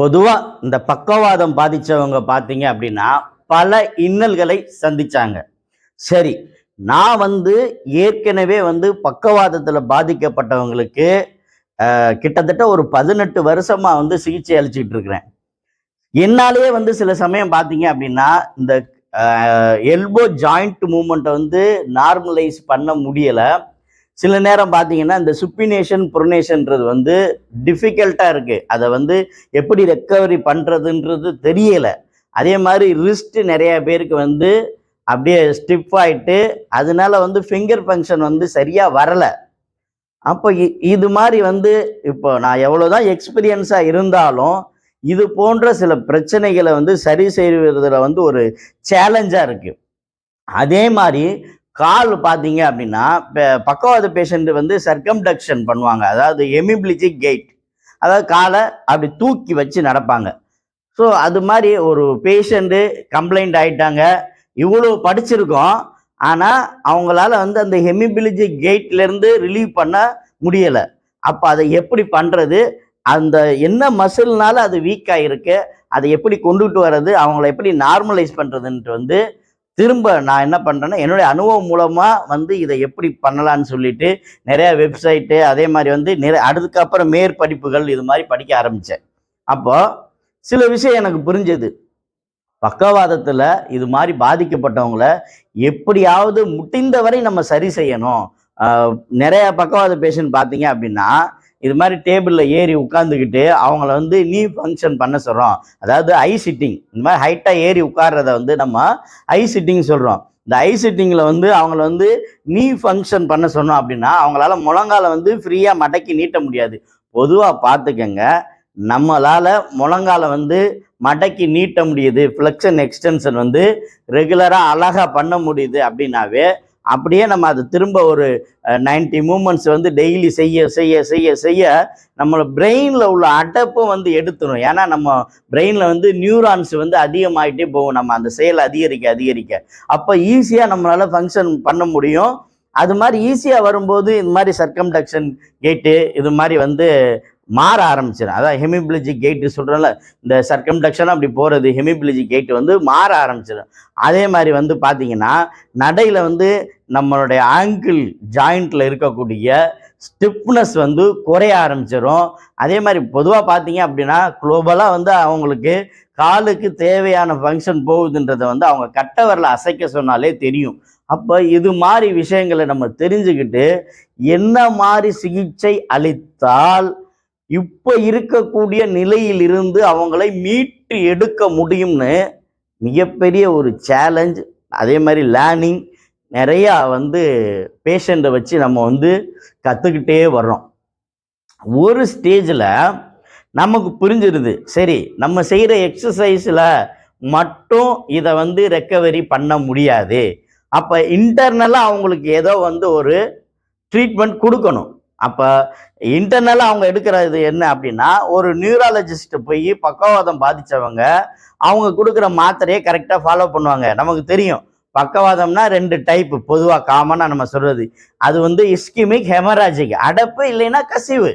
பொதுவாக இந்த பக்கவாதம் பாதித்தவங்க பார்த்தீங்க அப்படின்னா பல இன்னல்களை சந்திச்சாங்க. சரி நான் வந்து ஏற்கனவே வந்து பக்கவாதத்தில் பாதிக்கப்பட்டவங்களுக்கு கிட்டத்தட்ட ஒரு பதினெட்டு வருஷமாக வந்து சிகிச்சை அளிச்சுக்கிட்டு இருக்கிறேன். என்னாலேயே வந்து சில சமயம் பார்த்தீங்க அப்படின்னா இந்த எல்போ ஜாயிண்ட் மூமெண்ட்டை வந்து நார்மலைஸ் பண்ண முடியலை. சில நேரம் பார்த்தீங்கன்னா இந்த சுப்பினேஷன் ப்ரொனேஷன்ன்றது வந்து டிஃபிகல்ட்டாக இருக்குது அதை வந்து எப்படி ரெக்கவரி பண்ணுறதுன்றது தெரியலை. அதே மாதிரி ரிஸ்ட் நிறைய பேருக்கு வந்து அப்படியே ஸ்டிப் ஆகிட்டு அதனால வந்து ஃபிங்கர் ஃபங்க்ஷன் வந்து சரியாக வரலை. அப்போ இ- இது மாதிரி வந்து இப்போ நான் எவ்வளோ தான் எக்ஸ்பீரியன்ஸாக இருந்தாலும் இது போன்ற சில பிரச்சனைகளை வந்து சரி செய்வதில் வந்து ஒரு சேலஞ்சாக இருக்குது அதே மாதிரி கால் பார்த்தீங்க அப்படின்னா பக்கவாத பேஷண்ட் வந்து சர்க்கம்டக்ஷன் பண்ணுவாங்க. அதாவது எமிபிளிஜிக் கெயிட் அதாவது காலை அப்படி தூக்கி வச்சு நடப்பாங்க. ஸோ அது மாதிரி ஒரு பேஷண்ட்டு கம்ப்ளைண்ட் ஆகிட்டாங்க இவ்வளோ படிச்சிருக்கோம். ஆனால் அவங்களால வந்து அந்த ஹெமிபிலிஜிக் கேட்லேருந்து ரிலீவ் பண்ண முடியலை. அப்போ அதை எப்படி பண்ணுறது அந்த என்ன மசில்னால அது வீக் ஆகிருக்கு அதை எப்படி கொண்டுகிட்டு வர்றது? அவங்கள எப்படி நார்மலைஸ் பண்ணுறதுன்ட்டு வந்து திரும்ப நான் என்ன பண்ணுறேன்னா என்னுடைய அனுபவம் மூலமாக வந்து இதை எப்படி பண்ணலான்னு சொல்லிட்டு நிறையா வெப்சைட்டு அதே மாதிரி வந்து நிறைய அதுக்கப்புறம் மேற்படிப்புகள் இது மாதிரி படிக்க ஆரம்பித்தேன் அப்போது சில விஷயம் எனக்கு புரிஞ்சது. பக்கவாதத்தில் இது மாதிரி பாதிக்கப்பட்டவங்கள எப்படியாவது முடிந்தவரை நம்ம சரி செய்யணும். நிறையா நிறைய பக்கவாத பேஷண்ட் பார்த்தீங்க அப்படின்னா இது மாதிரி டேபிளில் ஏறி உட்காந்துக்கிட்டு அவங்கள வந்து நீ ஃபங்க்ஷன் பண்ண சொல்கிறோம் அதாவது ஐ சிட்டிங் இந்த மாதிரி ஹைட்டாக ஏறி உட்கார்றத வந்து நம்ம ஐ சிட்டிங் சொல்கிறோம் இந்த ஐ சிட்டிங்கில் வந்து அவங்கள வந்து நீ ஃபங்க்ஷன் பண்ண சொன்னோம் அப்படின்னா அவங்களால முழங்கால வந்து ஃப்ரீயாக மடக்கி நீட்ட முடியாது. பொதுவாக பார்த்துக்கங்க நம்மளால் முழங்கால வந்து மடக்கி நீட்ட முடியுது. ஃப்ளெக்ஷன் எக்ஸ்டென்ஷன் வந்து ரெகுலராக அழகாக பண்ண முடியுது அப்படின்னாவே அப்படியே நம்ம அது திரும்ப ஒரு நைன்டி மூமெண்ட்ஸ் வந்து டெய்லி செய்ய செய்ய செய்ய செய்ய நம்மளோட பிரெயினில் உள்ள அடப்பும் வந்து எடுத்துடும் ஏன்னா நம்ம பிரெயினில் வந்து நியூரான்ஸ் வந்து அதிகமாயிட்டே போகும். நம்ம அந்த செயலை அதிகரிக்க அதிகரிக்க. அப்போ ஈஸியாக நம்மளால் ஃபங்க்ஷன் பண்ண முடியும். அது மாதிரி ஈஸியாக வரும்போது இந்த மாதிரி சர்க்கம்டக்ஷன் கேட்டு இது மாதிரி வந்து மாற ஆரம்பிச்சிடும் அதான் ஹெமிபிளஜி கேட்டு சொல்கிறோம்ல இந்த சர்க்கம்டக்ஷன் அப்படி போகிறது ஹெமிபிளிஜிக் கேட் வந்து மாற ஆரம்பிச்சிடும் அதே மாதிரி வந்து பார்த்தீங்கன்னா நடையில் வந்து நம்மளுடைய ஆங்கிள் ஜாயிண்ட்டில் இருக்கக்கூடிய ஸ்டிப்னஸ் வந்து குறைய ஆரம்பிச்சிடும் அதே மாதிரி பொதுவாக பார்த்தீங்க அப்படின்னா குளோபலாக வந்து அவங்களுக்கு காலுக்கு தேவையான ஃபங்க்ஷன் போகுதுன்றதை வந்து அவங்க கட்டவரில் அசைக்க சொன்னாலே தெரியும். அப்போ இது மாதிரி விஷயங்களை நம்ம தெரிஞ்சுக்கிட்டு என்ன மாதிரி சிகிச்சை அளித்தால் இப்போ இருக்கக்கூடிய நிலையிலிருந்து அவங்களை மீட்டு எடுக்க முடியும்னு மிகப்பெரிய ஒரு சேலஞ்ச் அதே மாதிரி லேர்னிங் நிறையா வந்து பேஷண்ட்டை வச்சு நம்ம வந்து கற்றுக்கிட்டே வர்றோம். ஒரு ஸ்டேஜில் நமக்கு புரிஞ்சிருது. சரி நம்ம செய்கிற எக்ஸசைஸில் மட்டும் இதை வந்து ரெக்கவரி பண்ண முடியாது. அப்போ இன்டர்னலாக அவங்களுக்கு ஏதோ வந்து ஒரு ட்ரீட்மெண்ட் கொடுக்கணும். அப்போ இன்டர்னலாக அவங்க எடுக்கிறது என்ன அப்படின்னா ஒரு நியூராலஜிஸ்ட்டை போய் பக்கவாதம் பாதித்தவங்க அவங்க கொடுக்குற மாத்திரையை கரெக்டாக ஃபாலோ பண்ணுவாங்க. நமக்கு தெரியும். பக்கவாதம்னா ரெண்டு டைப்பு பொதுவாக காமனாக நம்ம சொல்கிறது அது வந்து இஸ்கிமிக் ஹெமராஜிக் அடப்பு இல்லைன்னா கசிவு.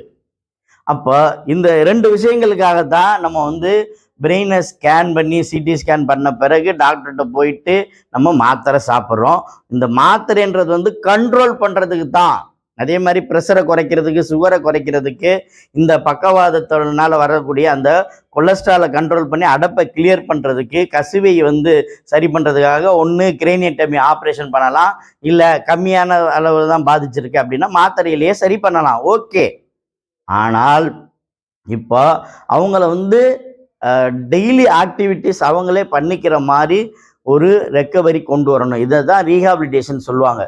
அப்போ இந்த ரெண்டு விஷயங்களுக்காக தான் நம்ம வந்து பிரெயினை ஸ்கேன் பண்ணி சிடி ஸ்கேன் பண்ண பிறகு டாக்டர்கிட்ட போயிட்டு நம்ம மாத்திரை சாப்பிட்றோம். இந்த மாத்திரைன்றது வந்து கண்ட்ரோல் பண்ணுறதுக்கு தான் அதே மாதிரி ப்ரெஷரை குறைக்கிறதுக்கு சுகரை குறைக்கிறதுக்கு இந்த பக்கவாதத்தினால வரக்கூடிய அந்த கொலஸ்ட்ராலை கண்ட்ரோல் பண்ணி அடப்பை கிளியர் பண்ணுறதுக்கு கசிவை வந்து சரி பண்ணுறதுக்காக ஒன்று கிரேனியட்டமி ஆப்ரேஷன் பண்ணலாம். இல்லை கம்மியான அளவு தான் பாதிச்சிருக்கு அப்படின்னா மாத்திரையிலேயே சரி பண்ணலாம். ஓகே ஆனால் இப்போ அவங்கள வந்து டெய்லி ஆக்டிவிட்டீஸ் அவங்களே பண்ணிக்கிற மாதிரி ஒரு ரெக்கவரி கொண்டு வரணும். இதை தான் ரீஹாபிலிட்டேஷன் சொல்லுவாங்க.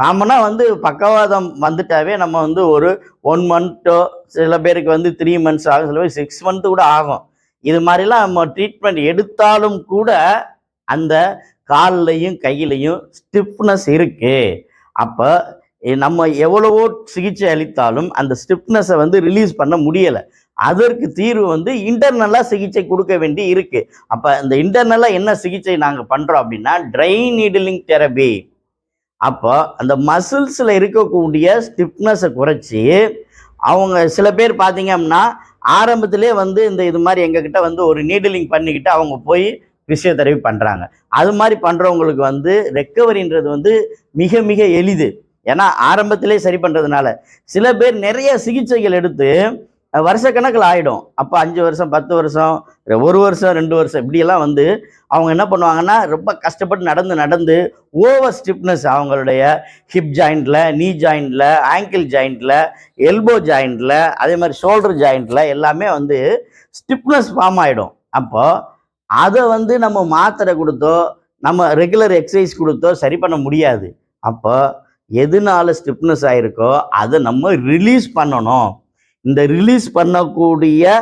காமனாக வந்து பக்கவாதம் வந்துட்டாவே நம்ம வந்து ஒரு ஒன் மந்த்தோ சில பேருக்கு வந்து த்ரீ மந்த்ஸ் ஆகும் சில பேர் சிக்ஸ் மந்த்து கூட ஆகும். இது மாதிரிலாம் நம்ம ட்ரீட்மெண்ட் எடுத்தாலும் கூட அந்த கால்லையும் கையிலையும் ஸ்டிஃப்னஸ் இருக்குது அப்போ நம்ம எவ்வளவோ சிகிச்சை அளித்தாலும் அந்த ஸ்டிஃப்னஸை வந்து ரிலீஸ் பண்ண முடியலை. அதற்கு தீர்வு வந்து இன்டர்னலாக சிகிச்சை கொடுக்க வேண்டி இருக்குது அப்போ இந்த இன்டர்னலாக என்ன சிகிச்சை நாங்கள் பண்ணுறோம் அப்படின்னா ட்ரை நீடிலிங் தெரபி அப்போ அந்த மசில்ஸில் இருக்கக்கூடிய ஸ்டிஃப்னஸை குறைச்சி அவங்க சில பேர் பார்த்தீங்க அப்படின்னா ஆரம்பத்திலே வந்து இந்த இது மாதிரி எங்ககிட்ட வந்து ஒரு நீடிலிங் பண்ணிக்கிட்டு அவங்க போய் ஃபிசியோதெரபி பண்ணுறாங்க அது மாதிரி பண்ணுறவங்களுக்கு வந்து ரெக்கவரின்றது வந்து மிக மிக எளிது. ஏன்னா ஆரம்பத்திலே சரி பண்ணுறதுனால சில பேர் நிறைய சிகிச்சைகள் எடுத்து வருஷ வருஷக்கணக்கில் ஆகிடும் அப்போ அஞ்சு வருஷம் பத்து வருஷம் ஒரு வருஷம் ரெண்டு வருஷம் இப்படியெல்லாம் வந்து அவங்க என்ன பண்ணுவாங்கன்னா ரொம்ப கஷ்டப்பட்டு நடந்து நடந்து ஓவர் ஸ்டிப்னஸ் அவங்களுடைய ஹிப் ஜாயிண்டில் நீ ஜாயிண்டில் ஆங்கிள் ஜாயிண்டில் எல்போ ஜாயிண்டில் அதே மாதிரி ஷோல்டர் ஜாயிண்டில் எல்லாமே வந்து ஸ்டிப்னஸ் ஃபார்ம் ஆகிடும் அப்போது அதை வந்து நம்ம மாத்திரை கொடுத்தோ நம்ம ரெகுலர் எக்ஸசைஸ் கொடுத்தோ சரி பண்ண முடியாது. அப்போ எதனால ஸ்டிப்னஸ் ஆயிருக்கோ அதை நம்ம ரிலீஸ் பண்ணணும். இந்த ரிலீஸ் பண்ணக்கூடிய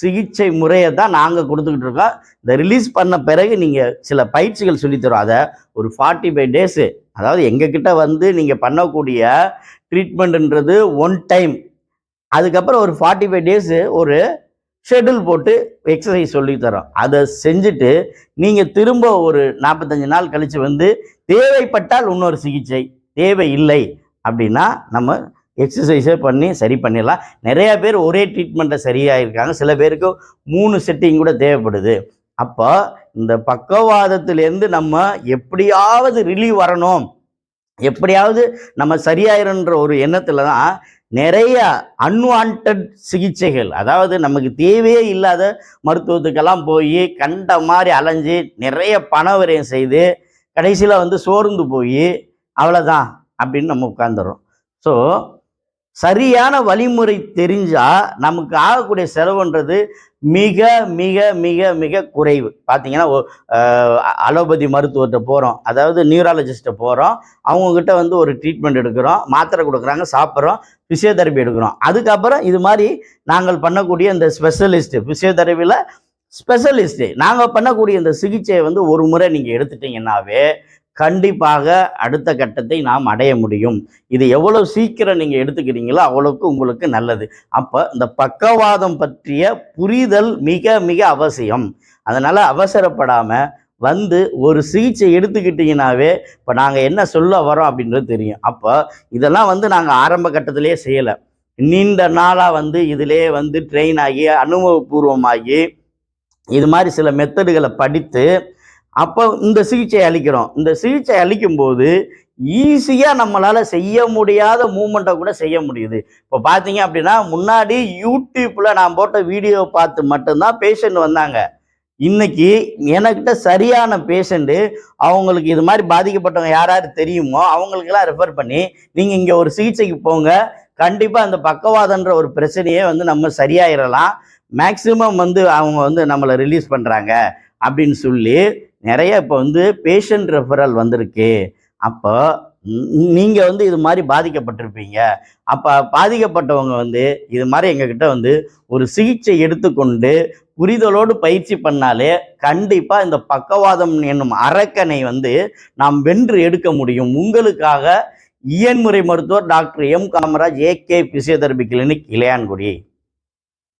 சிகிச்சை முறையை தான் நாங்கள் கொடுத்துக்கிட்டு இருக்கோம். இந்த ரிலீஸ் பண்ண பிறகு நீங்கள் சில பயிற்சிகள் சொல்லித்தரோம். அதை ஒரு ஃபார்ட்டி ஃபைவ் டேஸு அதாவது எங்ககிட்ட வந்து நீங்கள் பண்ணக்கூடிய ட்ரீட்மெண்ட்டுன்றது ஒன் டைம் அதுக்கப்புறம் ஒரு ஃபார்ட்டி ஃபைவ் டேஸு ஒரு ஷெட்யூல் போட்டு எக்ஸசைஸ் சொல்லித்தரோம். அதை செஞ்சுட்டு நீங்கள் திரும்ப ஒரு நாற்பத்தஞ்சு நாள் கழித்து வந்து தேவைப்பட்டால் இன்னொரு சிகிச்சை தேவை இல்லை அப்படின்னா நம்ம எக்ஸசைஸே பண்ணி சரி பண்ணிடலாம். நிறையா பேர் ஒரே ட்ரீட்மெண்ட்டை சரியாக இருக்காங்க சில பேருக்கு மூணு செட்டிங் கூட தேவைப்படுது. அப்போ இந்த பக்கவாதத்திலேருந்து நம்ம எப்படியாவது ரிலீவ் வரணும். எப்படியாவது நம்ம சரியாயிருன்ற ஒரு எண்ணத்தில் தான் நிறைய அன்வான்ட் சிகிச்சைகள் அதாவது நமக்கு தேவையே இல்லாத மருத்துவத்துக்கெல்லாம் போய் கண்ட மாதிரி அலைஞ்சு நிறைய பண விரயம் செய்து கடைசியில் வந்து சோர்ந்து போய் அவ்வளோதான் அப்படின்னு நம்ம உட்காந்துறோம் ஸோ சரியான வழிமுறை தெரிஞ்சால் நமக்கு ஆகக்கூடிய செலவுன்றது மிக மிக மிக மிக குறைவு. பார்த்தீங்கன்னா அலோபதி மருத்துவத்தை போகிறோம் அதாவது நியூராலஜிஸ்ட்டை போகிறோம் அவங்கக்கிட்ட வந்து ஒரு ட்ரீட்மெண்ட் எடுக்கிறோம். மாத்திரை கொடுக்குறாங்க சாப்பிட்றோம். ஃபிசியோதெரப்பி எடுக்கிறோம். அதுக்கப்புறம் இது மாதிரி நாங்கள் பண்ணக்கூடிய இந்த ஸ்பெஷலிஸ்ட்டு ஃபிசியோதெரப்பியில் ஸ்பெஷலிஸ்ட்டு நாங்கள் பண்ணக்கூடிய இந்த சிகிச்சையை வந்து ஒரு முறை நீங்கள் எடுத்துட்டீங்கன்னாவே கண்டிப்பாக அடுத்த கட்டத்தை நாம் அடைய முடியும். இது எவ்வளவு சீக்கிரம் நீங்கள் எடுத்துக்கிறீங்களோ அவ்வளவுக்கு உங்களுக்கு நல்லது. அப்போ இந்த பக்கவாதம் பற்றிய புரிதல் மிக மிக அவசியம். அதனால் அவசரப்படாமல் வந்து ஒரு சிகிச்சை எடுத்துக்கிட்டிங்கனாவே இப்போ நாங்கள் என்ன சொல்ல வரோம் அப்படின்றது தெரியும். அப்போ இதெல்லாம் வந்து நாங்கள் ஆரம்ப கட்டத்திலே செய்யலை. நீண்ட நாளாக வந்து இதிலே வந்து ட்ரெயின் ஆகி அனுபவபூர்வமாகி இது மாதிரி சில மெத்தடுகளை படித்து அப்போ இந்த சிகிச்சை அளிக்கிறோம். இந்த சிகிச்சை அளிக்கும்போது ஈஸியாக நம்மளால் செய்ய முடியாத மூமெண்ட்டை கூட செய்ய முடியுது. இப்போ பார்த்தீங்க அப்படின்னா முன்னாடி யூடியூப்பில் நான் போட்ட வீடியோ பார்த்து மட்டும்தான் பேஷண்ட் வந்தாங்க. இன்னைக்கு எனக்கிட்ட சரியான பேஷண்ட்டு அவங்களுக்கு இது மாதிரி பாதிக்கப்பட்டவங்க யார் யார் தெரியுமோ அவங்களுக்கெல்லாம் ரெஃபர் பண்ணி நீங்கள் இங்கே ஒரு சிகிச்சைக்கு போங்க. கண்டிப்பாக அந்த பக்கவாதன்ற ஒரு பிரச்சனையே வந்து நம்ம சரியாயிடலாம் மேக்ஸிமம் வந்து அவங்க வந்து நம்மளை ரிலீஸ் பண்ணுறாங்க அப்படின்னு சொல்லி நிறைய இப்போ வந்து பேஷண்ட் ரெஃபரல் வந்திருக்கு. அப்போ நீங்கள் வந்து இது மாதிரி பாதிக்கப்பட்டிருப்பீங்க. அப்போ பாதிக்கப்பட்டவங்க வந்து இது மாதிரி எங்ககிட்ட வந்து ஒரு சிகிச்சை எடுத்துக்கொண்டு புரிதலோடு பயிற்சி பண்ணாலே கண்டிப்பாக இந்த பக்கவாதம் என்னும் அரக்கனை வந்து நாம் வென்று எடுக்க முடியும். உங்களுக்காக இயன்முறை மருத்துவர் doctor M Kamaraj AK physiotherapy clinic Ilayangudi.